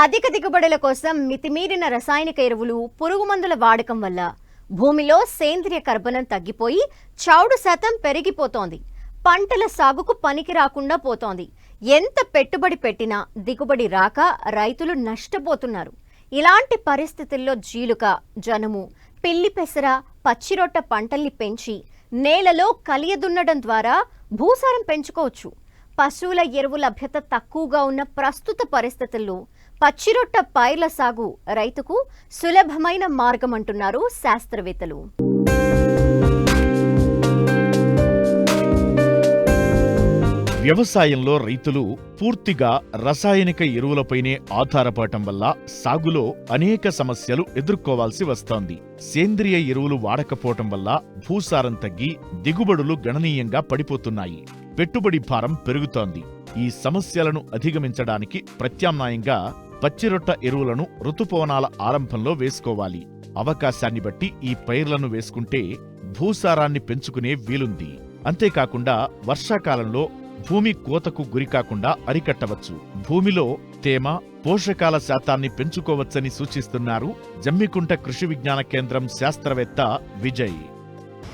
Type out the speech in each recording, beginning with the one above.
అధిక దిగుబడుల కోసం మితిమీరిన రసాయనిక ఎరువులు పురుగు మందుల వాడకం వల్ల భూమిలో సేంద్రియ కర్బనం తగ్గిపోయి చౌడు శాతం పెరిగిపోతోంది. పంటల సాగుకు పనికి రాకుండా పోతోంది. ఎంత పెట్టుబడి పెట్టినా దిగుబడి రాక రైతులు నష్టపోతున్నారు. ఇలాంటి పరిస్థితుల్లో జీలుక జనుము పిల్లి పెసర పచ్చిరొట్ట పంటల్ని పెంచి నేలలో కలియదున్నడం ద్వారా భూసారం పెంచుకోవచ్చు. పశువుల ఎరువు లభ్యత తక్కువగా ఉన్న ప్రస్తుత పరిస్థితుల్లో పచ్చిరొట్ట పైర్ల సాగు రైతుకు సులభమైన మార్గం అంటున్నారు శాస్త్రవేత్తలు. వ్యవసాయంలో రైతులు పూర్తిగా రసాయనిక ఎరువులపైనే ఆధారపడటం వల్ల సాగులో అనేక సమస్యలు ఎదుర్కోవాల్సి వస్తోంది. సేంద్రియ ఎరువులు వాడకపోవటం వల్ల భూసారం తగ్గి దిగుబడులు గణనీయంగా పడిపోతున్నాయి. పెట్టుబడి భారం పెరుగుతోంది. ఈ సమస్యలను అధిగమించడానికి ప్రత్యామ్నాయంగా పచ్చిరొట్ట ఎరువులను ఋతుపవనాల ఆరంభంలో వేసుకోవాలి. అవకాశాన్ని బట్టి ఈ పైర్లను వేసుకుంటే భూసారాన్ని పెంచుకునే వీలుంది. అంతేకాకుండా వర్షాకాలంలో భూమి కోతకు గురికాకుండా అరికట్టవచ్చు. భూమిలో తేమ పోషకాల శాతాన్ని పెంచుకోవచ్చని సూచిస్తున్నారు జమ్మికుంట కృషి విజ్ఞాన కేంద్రం శాస్త్రవేత్త విజయ్.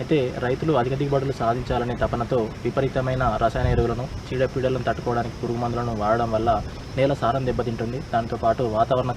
అయితే రైతులు అధిక దిగుబడులు సాధించాలనే తపనతో విపరీతమైన రసాయన ఎరువులను చీడపీడలను తట్టుకోవడానికి పురుగు మందులను వాడడం వల్ల నేల సారం దెబ్బతింటుంది. దాంతోపాటు వాతావరణ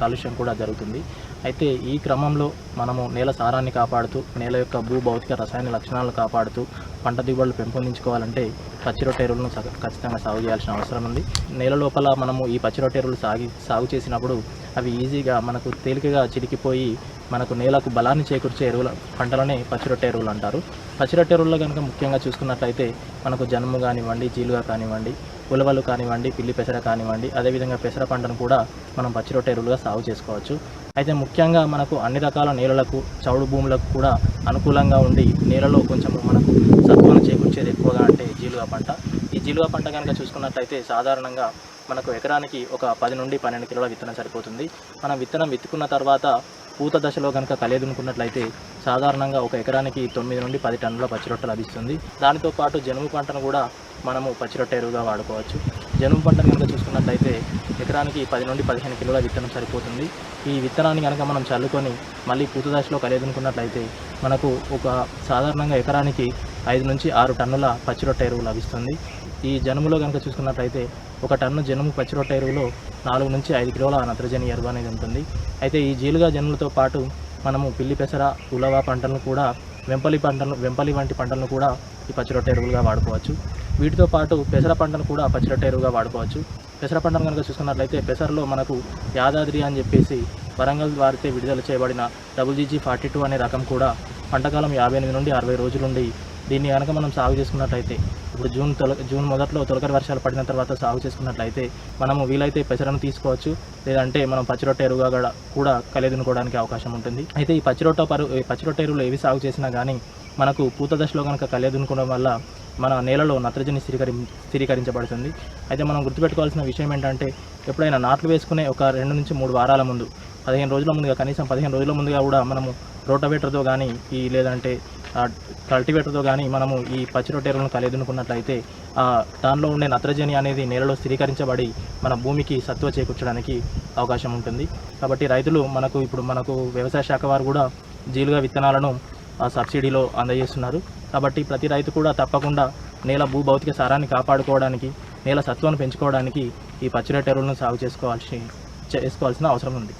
కాలుష్యం కూడా జరుగుతుంది. అయితే ఈ క్రమంలో మనము నేల సారాన్ని కాపాడుతూ నేల యొక్క భూ భౌతిక రసాయన లక్షణాలను కాపాడుతూ పంట దిగుబడులు పెంపొందించుకోవాలంటే పచ్చిరొట్ట ఎరువులను ఖచ్చితంగా సాగు చేయాల్సిన అవసరం ఉంది. నేల లోపల మనము ఈ పచ్చిరొట్ట ఎరువులు సాగి సాగు చేసినప్పుడు అవి ఈజీగా మనకు తేలికగా చిరికిపోయి మనకు నేలకు బలాన్ని చేకూర్చే ఎరువుల పంటలనే పచ్చిరొట్ట ఎరువులు అంటారు. పచ్చిరొట్ట ఎరువుల్లో కనుక ముఖ్యంగా చూసుకున్నట్లయితే మనకు జనుము కానివ్వండి జీలుగా కానివ్వండి ఉలవలు కానివ్వండి పిల్లి పెసర కానివ్వండి అదేవిధంగా పెసర పంటను కూడా మనం పచ్చిరొట్ట ఎరువులుగా సాగు చేసుకోవచ్చు. అయితే ముఖ్యంగా మనకు అన్ని రకాల నేలలకు చౌడు భూములకు కూడా అనుకూలంగా ఉండి నేలలో కొంచెం మనకు సత్వాన్ని చేకూర్చేది ఎక్కువగా అంటే జీలుగా పంట. ఈ జీలుగా పంట కనుక చూసుకున్నట్లయితే సాధారణంగా మనకు ఎకరానికి ఒక పది నుండి పన్నెండు కిలోల విత్తనం సరిపోతుంది. మనం విత్తనం విత్తుకున్న తర్వాత పూత దశలో కనుక కలేదునుకున్నట్లయితే సాధారణంగా ఒక ఎకరానికి తొమ్మిది నుండి పది టన్నుల పచ్చిరొట్ట లభిస్తుంది. దానితో పాటు జనుము పంటను కూడా మనము పచ్చిరొట్ట ఎరువుగా వాడుకోవచ్చు. జనుము పంటను కనుక చూసుకున్నట్లయితే ఎకరానికి పది నుండి పదిహేను కిలోల విత్తనం సరిపోతుంది. ఈ విత్తనాన్ని కనుక మనం చల్లుకొని మళ్ళీ పూత దశలో కలియదునుకున్నట్లయితే మనకు ఒక సాధారణంగా ఎకరానికి ఐదు నుంచి ఆరు టన్నుల పచ్చిరొట్ట ఎరువు లభిస్తుంది. ఈ జనుములో కనుక చూసుకున్నట్లయితే ఒక టన్ను జనుము పచ్చిరొట్ట ఎరువులో నాలుగు నుంచి ఐదు కిలోల నత్రజని ఎరువు అనేది ఉంటుంది. అయితే ఈ జీలుగా జనుములతో పాటు మనము పిల్లి పెసర ఉలవ పంటలను కూడా వెంపలి పంటలు వెంపలి వంటి పంటలను కూడా ఈ పచ్చిరొట్ట ఎరువులుగా వాడుకోవచ్చు. వీటితో పాటు పెసర పంటను కూడా పచ్చిరొట్ట ఎరువుగా వాడుకోవచ్చు. పెసర పంటను కనుక చూసుకున్నట్లయితే పెసరలో మనకు యాదాద్రి అని చెప్పేసి వరంగల్ వారితే విడుదల చేయబడిన డబుల్ జీజీ ఫార్టీ టూ అనే రకం కూడా పంటకాలం యాభై ఎనిమిది నుండి అరవై రోజులుండి దీన్ని కనుక మనం సాగు చేసుకున్నట్లయితే ఇప్పుడు జూన్ తొల జూన్ మొదట్లో తొలకరి వర్షాలు పడిన తర్వాత సాగు చేసుకున్నట్లయితే మనము వీలైతే పెసరను తీసుకోవచ్చు లేదంటే మనం పచ్చిరొట్ట ఎరువుగా కూడా- కూడా కలిదునుకోవడానికి అవకాశం ఉంటుంది. అయితే ఈ పచ్చిరొట్ట పరు ఈ పచ్చిరొట్ట ఎరువులు ఏవి సాగు చేసినా కానీ మనకు పూత దశలో కనుక కలిదునుకోవడం వల్ల మన నేలలో నత్రజని స్థిరీకరి స్థిరీకరించబడుతుంది. అయితే మనం గుర్తుపెట్టుకోవాల్సిన విషయం ఏంటంటే ఎప్పుడైనా నాట్లు వేసుకునే ఒక రెండు నుంచి మూడు వారాల ముందు పదిహేను రోజుల ముందుగా కనీసం పదిహేను రోజుల ముందుగా కూడా మనము రోటవేటర్తో కానీ ఈ లేదంటే కల్టివేటర్తో కానీ మనము ఈ పచ్చి రొట్టెలను కలిదునుకున్నట్లయితే దానిలో ఉండే నత్రజని అనేది నేలలో స్థిరీకరించబడి మన భూమికి సత్వ చేకూర్చడానికి అవకాశం ఉంటుంది. కాబట్టి రైతులు మనకు ఇప్పుడు మనకు వ్యవసాయ శాఖ వారు కూడా జీలుగా విత్తనాలను సబ్సిడీలో అందజేస్తున్నారు. కాబట్టి ప్రతి రైతు కూడా తప్పకుండా నేల భూ భౌతిక సారాన్ని కాపాడుకోవడానికి నేల సత్వాన్ని పెంచుకోవడానికి ఈ పచ్చిరొట్టెరువులను సాగు చేసుకోవాల్సి చేసుకోవాల్సిన అవసరం ఉంది.